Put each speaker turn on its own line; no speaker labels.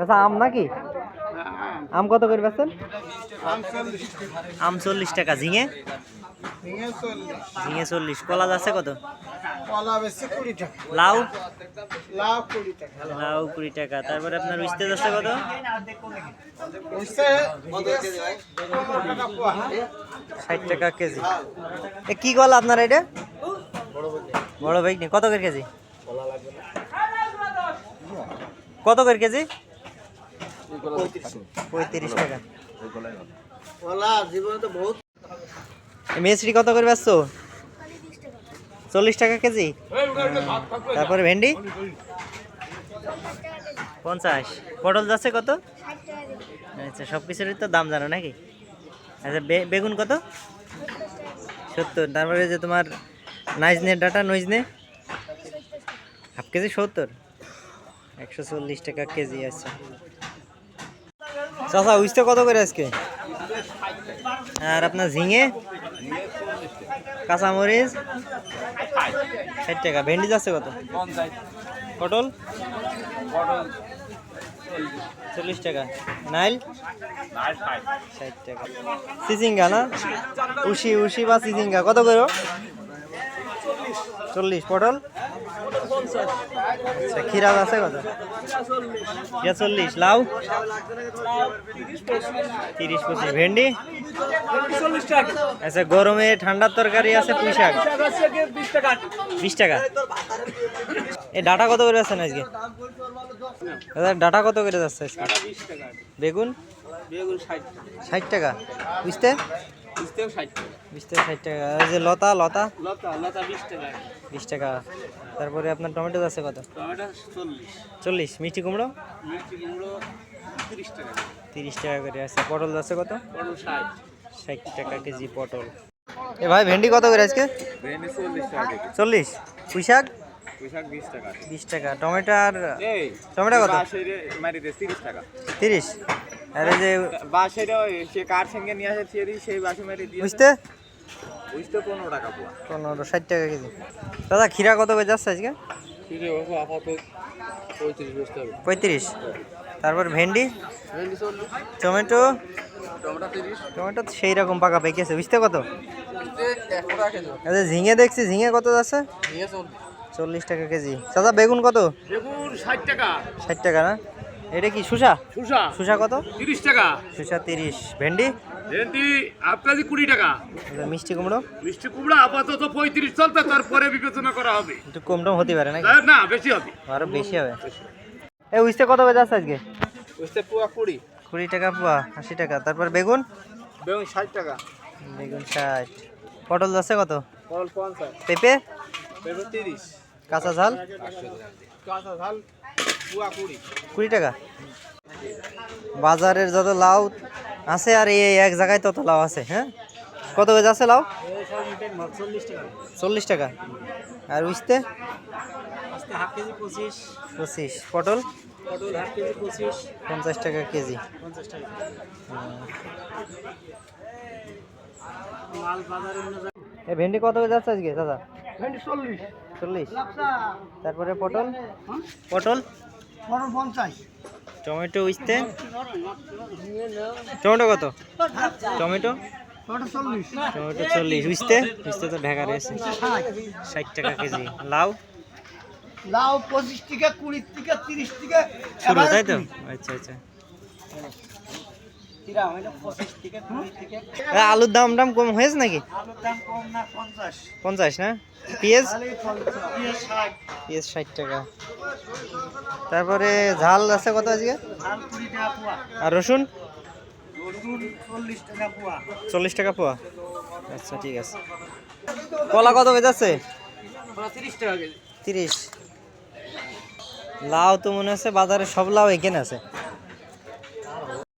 আচ্ছা আম নাকি? আম কত করে বেচছেন? আম চল্লিশ টাকা ঝিঙে? ঝিঙে চল্লিশ কলা যাচ্ছে কত? লাউ?
লাউ কুড়ি টাকা।
লাউ কুড়ি টাকা তারপরে আপনার উস্তে যাচ্ছে কত? ষাট টাকা কেজি। এ কি কলা আপনার এটা? বড় ভাই কত করে কেজি? কত করে কেজি? পঁয়ত্রিশ টাকা। মেসরি কত করে বেচছো? চল্লিশ টাকা কেজি? তারপরে ভেন্ডি? পঞ্চাশ। পটল যাচ্ছে কত? আচ্ছা সব কিছুরই তো দাম জানো নাকি? আচ্ছা বেগুন কত? সত্তর। তারপরে যে তোমার নাইজনে ডাটা নইজনে? হাফ কেজি সত্তর। একশো চল্লিশ টাকা কেজি আছে। চাচা, উইসটা কত করে আজকে? আর আপনার ঝিঙে? কাঁচামরিচ? ষাট টাকা। ভেন্ডি যাচ্ছে কত? পটল? চল্লিশ টাকা। নাইল? ষাট টাকা। চিচিঙ্গা না? উশি উশি বা চিচিঙ্গা কত করে চল্লিশ। পটল? আচ্ছা খিরা আছে কত খিরা চল্লিশ লাউ? তিরিশ পঁচিশ। ভেন্ডি? আচ্ছা গরমে ঠান্ডার তরকারি আছে পুঁই শাক। বিশ টাকা। এই ডাটা কত করে আছেন আজকে? দাদা, ডাটা কত করে যাচ্ছে বেগুন?
ষাট
টাকা। বুঝতে?
বুঝতেও ষাট টাকা।
বুঝতে ষাট টাকা। আর যে লতা লতা?
লতা লতা বিশ টাকা।
বিশ টাকা। তারপরে আপনার টমেটো যাচ্ছে কত?
টমেটো চল্লিশ।
চল্লিশ। মিষ্টি কুমড়ো?
মিষ্টি কুমড়ো তিরিশ টাকা
তিরিশ টাকা করে আছে। পটল যাচ্ছে কত?
পটল ষাট।
ষাট টাকা কেজি পটল। এ ভাই ভেন্ডি কত করে আজকে?
ভেন্ডি চল্লিশ টাকা
চল্লিশ। পুঁই শাক
বিশ টাকা।
বিশ টাকা। টমেটো আর টমেটো কত?
তিরিশ টাকা।
তিরিশ। আর যে
বাসের ওই সে কার সঙ্গে নিয়ে আসে সেই সেই বাসে মারি দিয়ে
বুঝতে?
বুঝতে পনেরো টাকা পোয়া।
পনেরো ষাট টাকা কেজি। দাদা খিরা কত করে যাচ্ছে আজকে?
পঁয়ত্রিশ
তারপর ভেন্ডি? টমেটো?
টমেটো
সেই রকম পাকা পেকেছে বুঝতে কত? আচ্ছা ঝিঙে দেখছি ঝিঙে কত যাচ্ছে?
চল্লিশ।
চল্লিশ টাকা কেজি। দাদা বেগুন কত?
বেগুন ষাট টাকা।
ষাট টাকা না? এটা কি শুষা
শুষা
শুষা কত?
তিরিশ টাকা।
শুষা তিরিশ। ভেন্ডি?
ভেন্ডি কেজি কুড়ি টাকা।
মিষ্টি কুমড়ো?
মিষ্টি কুমড়া আপাতত পঁয়ত্রিশ চলতে তারপরে বিবেচনা করা হবে।
একটু কম টম হতে পারে নাকি?
না বেশি হবে।
আরও বেশি হবে। এ উইসতে কত করে যাচ্ছে আজকে?
বুঝতে পুয়া কুড়ি।
কুড়ি টাকা পোয়া আশি টাকা। তারপর বেগুন?
বেগুন ষাট টাকা।
বেগুন ষাট। পটল যাচ্ছে কত?
পটল পঞ্চাশ।
পেঁপে?
বেগুন তিরিশ।
কাঁচা ঝাল?
কাঁচা ঝাল। কুড়ি
টাকা। বাজারের যত লাউ আছে আর এই এক জায়গায় তত লাউ আছে হ্যাঁ? কত করে যাচ্ছে লাউ?
চল্লিশ টাকা।
আর উইসতে
পঁচিশ।
পটল?
কেজি
পঞ্চাশ টাকা কেজি। ভেন্ডি কত করে যাচ্ছে আজকে দাদা?
চল্লিশ।
চল্লিশ। তারপরে পটল? পটল
পটল? পঞ্চাশ।
টমেটো উইসতে টমেটো কত? টমেটো? টমেটো চল্লিশ। উইসতে উইসতে তো ঢাকা রয়েছে। ষাট। টাকা কেজি। লাউ?
লাউ পঁচিশ টাকা কুড়ি টাকা তিরিশ টাকা
শুরু তাই তো? আচ্ছা আচ্ছা। আলুর দাম দাম কম হয়েছে নাকি?
পঞ্চাশ।
না? পেঁয়াজ? পেঁয়াজ ষাট। টাকা। তারপরে ঝাল আছে কত আজকে? আর রসুন?
চল্লিশ টাকা পোয়া।
আচ্ছা ঠিক আছে। কলা কত যাচ্ছে
তিরিশ
তিরিশ। লাউ তো মনে হচ্ছে বাজারে সব লাউ এখানে আছে।